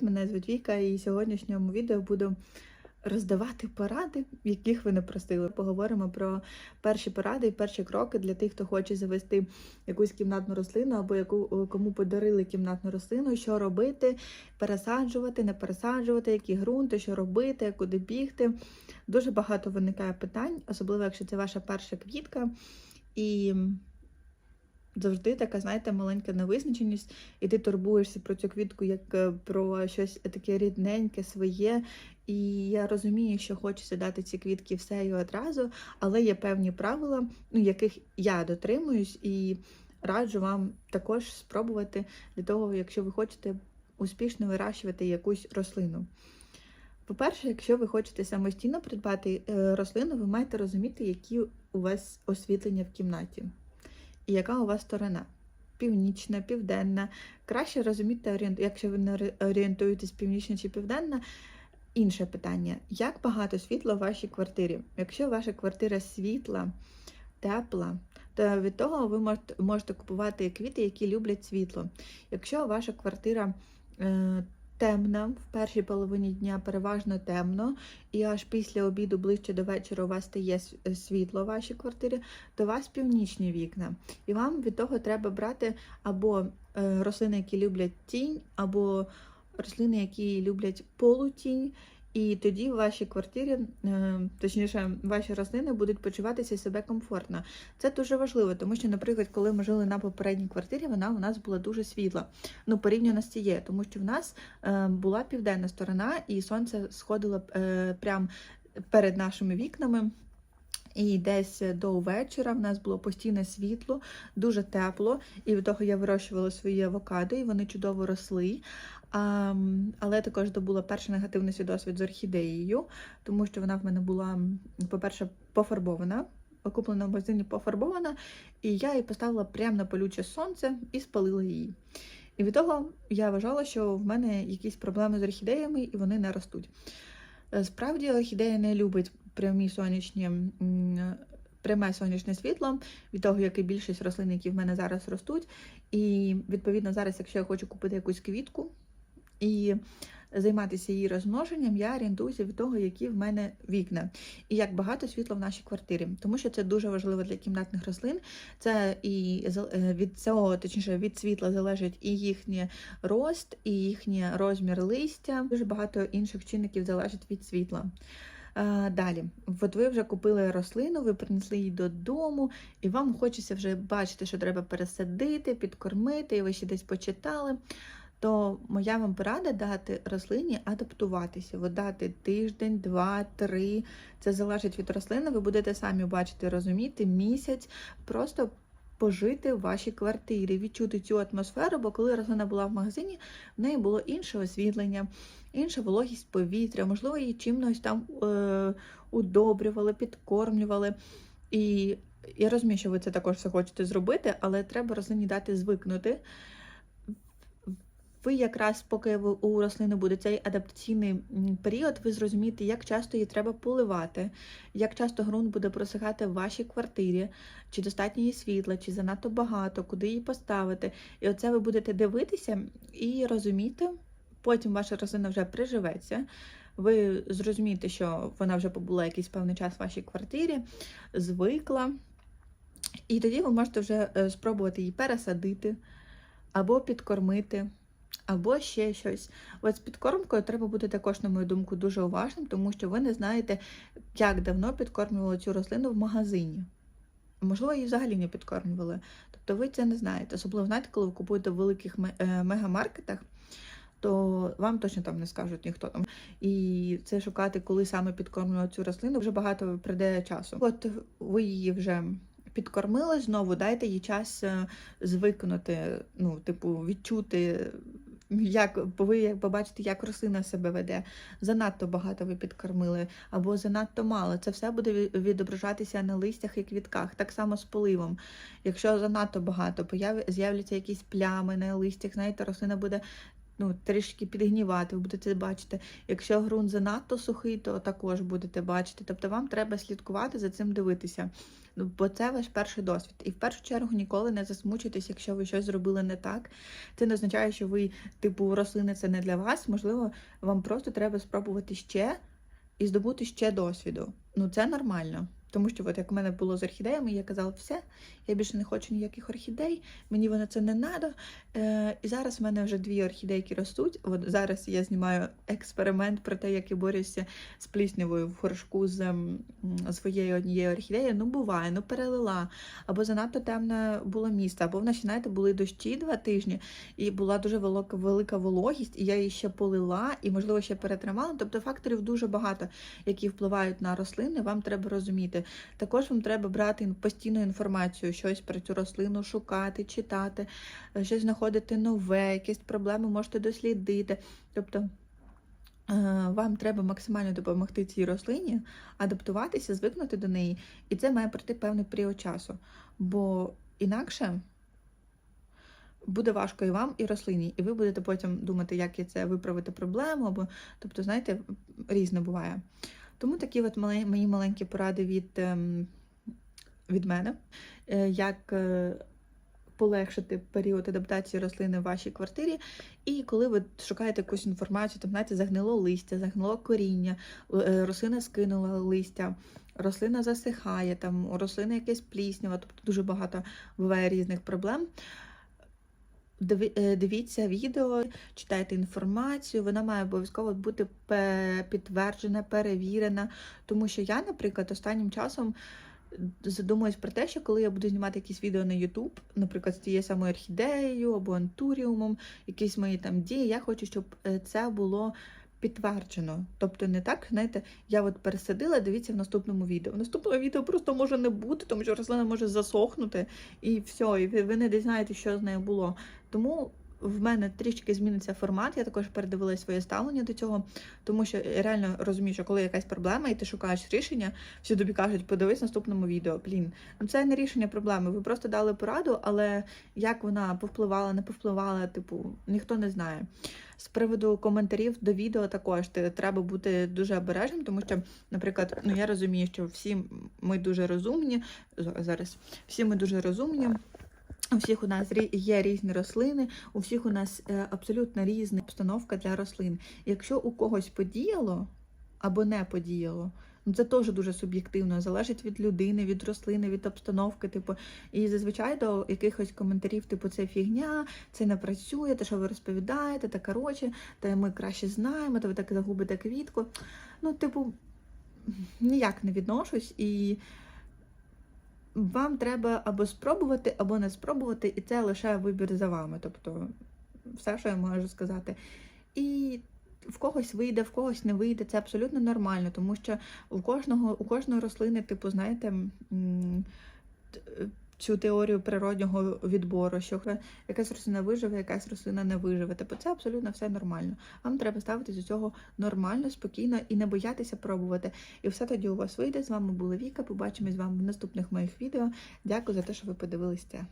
Мене звуть Віка, і в сьогоднішньому відео буду роздавати поради, яких ви не просили. Поговоримо про перші поради і перші кроки для тих, хто хоче завести якусь кімнатну рослину або яку кому подарили кімнатну рослину, що робити, пересаджувати, не пересаджувати, які ґрунти, що робити, куди бігти. Дуже багато виникає питань, особливо якщо це ваша перша квітка. І завжди така, знаєте, маленька невизначеність, і ти турбуєшся про цю квітку як е, про щось таке рідненьке, своє. І я розумію, що хочеться дати ці квітки все і одразу, але є певні правила, ну, яких я дотримуюсь, і раджу вам також спробувати для того, якщо ви хочете успішно вирощувати якусь рослину. По-перше, якщо ви хочете самостійно придбати е, рослину, ви маєте розуміти, які у вас освітлення в кімнаті і яка у вас сторона. Північна, південна. Краще розуміти, якщо ви не орієнтуєтесь північна чи південна. Інше питання: як багато світла в вашій квартирі? Якщо ваша квартира світла, тепла, то від того ви можете, можете купувати квіти, які люблять світло. Якщо ваша квартира е, темна, в першій половині дня переважно темно, і аж після обіду ближче до вечора у вас стає е, світло в вашій квартирі, то у вас північні вікна. І вам від того треба брати або е, рослини, які люблять тінь, або рослини, які люблять полутінь. І тоді в вашій квартирі, е, точніше, ваші рослини будуть почуватися себе комфортно. Це дуже важливо, тому що, наприклад, коли ми жили на попередній квартирі, вона у нас була дуже світла. Ну, порівняно з цією, тому що в нас е, була південна сторона, і сонце сходило е, прямо перед нашими вікнами. І десь до вечора в нас було постійне світло, дуже тепло, і від того я вирощувала свої авокадо, і вони чудово росли. А, але також добула перший негативний свій досвід з орхідеєю, тому що вона в мене була, по-перше, пофарбована, куплена в магазині пофарбована, і я її поставила прямо на палюче сонце і спалила її. І від того я вважала, що в мене якісь проблеми з орхідеями і вони не ростуть. Е, Справді, орхідея не любить прямі сонячні, пряме сонячне світло від того, як і більшість рослин, які в мене зараз ростуть. І відповідно зараз, якщо я хочу купити якусь квітку і займатися її розмноженням, я орієнтуюся від того, які в мене вікна, і як багато світла в нашій квартирі, тому що це дуже важливо для кімнатних рослин. Це і е, від цього, точніше, від світла залежить і їхній рост, і їхній розмір листя. Дуже багато інших чинників залежить від світла. Е, Далі, от ви вже купили рослину, ви принесли її додому, і вам хочеться вже бачити, що треба пересадити, підкормити, і ви ще десь почитали. То моя вам порада дати рослині адаптуватися, от дати тиждень, два, три. Це залежить від рослини. Ви будете самі бачити, розуміти місяць, просто пожити в вашій квартирі, відчути цю атмосферу, бо коли рослина була в магазині, в неї було інше освітлення, інша вологість повітря, можливо, її чимось там е, удобрювали, підкормлювали. І я розумію, що ви це також все хочете зробити, але треба Розані дати звикнути. Ви якраз, поки ви- у рослини буде цей адаптаційний період, ви зрозумієте, як часто її треба поливати, як часто ґрунт буде просихати в вашій квартирі, чи достатньо її світла, чи занадто багато, куди її поставити. І оце ви будете дивитися і розуміти. Потім ваша рослина вже приживеться. Ви зрозумієте, що вона вже побула якийсь певний час в вашій квартирі, звикла. І тоді ви можете вже е, спробувати її пересадити або підкормити, або ще щось. От з підкормкою треба бути також, на мою думку, дуже уважним, тому що ви не знаєте, як давно підкормлювали цю рослину в магазині. Можливо, її взагалі не підкормлювали. Тобто ви це не знаєте. Особливо знаєте, коли ви купуєте в великих е, мегамаркетах, то вам точно там не скажуть ніхто там. І це шукати, коли саме підкормлювали цю рослину, вже багато прийде часу. От ви її вже підкормили, знову дайте їй час е, звикнути, ну, типу, відчути. Як ви як побачите, як рослина себе веде, занадто багато ви підкормили, або занадто мало. Це все буде відображатися на листях і квітках, так само з поливом. Якщо занадто багато, з'являться якісь плями на листях, знаєте, рослина буде ну, трішки підгнівати, ви будете бачити. Якщо ґрунт занадто сухий, то також будете бачити. Тобто вам треба слідкувати за цим дивитися. Ну, Бо це ваш перший досвід. І в першу чергу ніколи не засмучуйтесь, якщо ви щось зробили не так. Це не означає, що ви, типу, рослини це не для вас. Можливо, вам просто треба спробувати ще і здобути ще досвіду. Ну, це нормально. Тому що, от як в мене було з орхідеями, я казала, все, я більше не хочу ніяких орхідей, мені воно це не треба. Е, і зараз в мене вже дві орхідейки ростуть. От зараз я знімаю експеримент про те, як я борюся з пліснявою в горшку з своєю однією орхідеєю. Ну, буває, ну перелила. Або занадто темне було місце, або в нас, знаєте, були дощі два тижні, і була дуже велика, велика вологість, і я її ще полила, і, можливо, ще перетримала. Тобто факторів дуже багато, які впливають на рослини, вам треба розуміти. Також вам треба брати постійну інформацію, щось про цю рослину шукати, читати, е, щось знаходити нове, якісь проблеми можете дослідити. Тобто е, вам треба максимально допомогти цій рослині, адаптуватися, звикнути до неї, і це має пройти певний період часу. Бо інакше буде важко і вам, і рослині, і ви будете потім думати, як це виправити проблему, або тобто, знаєте, різне буває. Тому такі от мої маленькі поради від, ем, від мене, Е, як е, полегшити період адаптації рослини в вашій квартирі. І коли ви шукаєте якусь інформацію, там, знаєте, загнило листя, загнило коріння, е, рослина скинула листя, рослина засихає, там у рослини якесь пліснява, тобто дуже багато буває різних проблем. Е, Дивіться відео, читайте інформацію, вона має обов'язково бути підтверджена, перевірена. Тому що я, наприклад, останнім часом задумуюсь про те, що коли я буду знімати якісь відео на YouTube, наприклад, з тією самою орхідеєю або антуріумом, якісь мої там дії, я хочу, щоб е, це було підтверджено. Тобто не так, знаєте, я от пересадила, дивіться в наступному відео. В наступному відео просто може не бути, тому що рослина може засохнути і все, і ви не дізнаєтеся, що з нею було. Тому в мене трішки зміниться формат. Я також передивилася своє ставлення до цього, тому що я реально розумію, що коли якась проблема, і ти шукаєш рішення, всі тобі кажуть, подивись наступному відео. Блін, ну це не рішення проблеми. Ви просто дали пораду, але як вона повпливала, не повпливала, типу, ніхто не знає. З приводу коментарів до відео також треба бути дуже обережним, тому що, наприклад, ну я розумію, що всі ми дуже розумні зараз. Всі ми дуже розумні. У всіх у нас є різні рослини, у всіх у нас е, абсолютно різна обстановка для рослин. Якщо у когось подіяло або не подіяло, ну це теж дуже суб'єктивно, залежить від людини, від рослини, від обстановки. Типу, і зазвичай до якихось коментарів, типу, це фігня, це не працює, те, що ви розповідаєте, та коротше, та ми краще знаємо, та ви так загубите квітку. Ну, типу, ніяк не відношусь і вам треба або спробувати, або не спробувати, і це лише вибір за вами. Тобто, все, що я можу сказати. І в когось вийде, в когось не вийде. Це абсолютно нормально, тому що у кожного, у кожної рослини, типу, знаєте, цю теорію природнього відбору, що якась рослина виживе, якась рослина не виживе. Типу, це абсолютно все нормально. Вам треба ставитися до цього нормально, спокійно і не боятися пробувати. І все тоді у вас вийде. З вами була Віка. Побачимось з вами в наступних моїх відео. Дякую за те, що ви подивилися.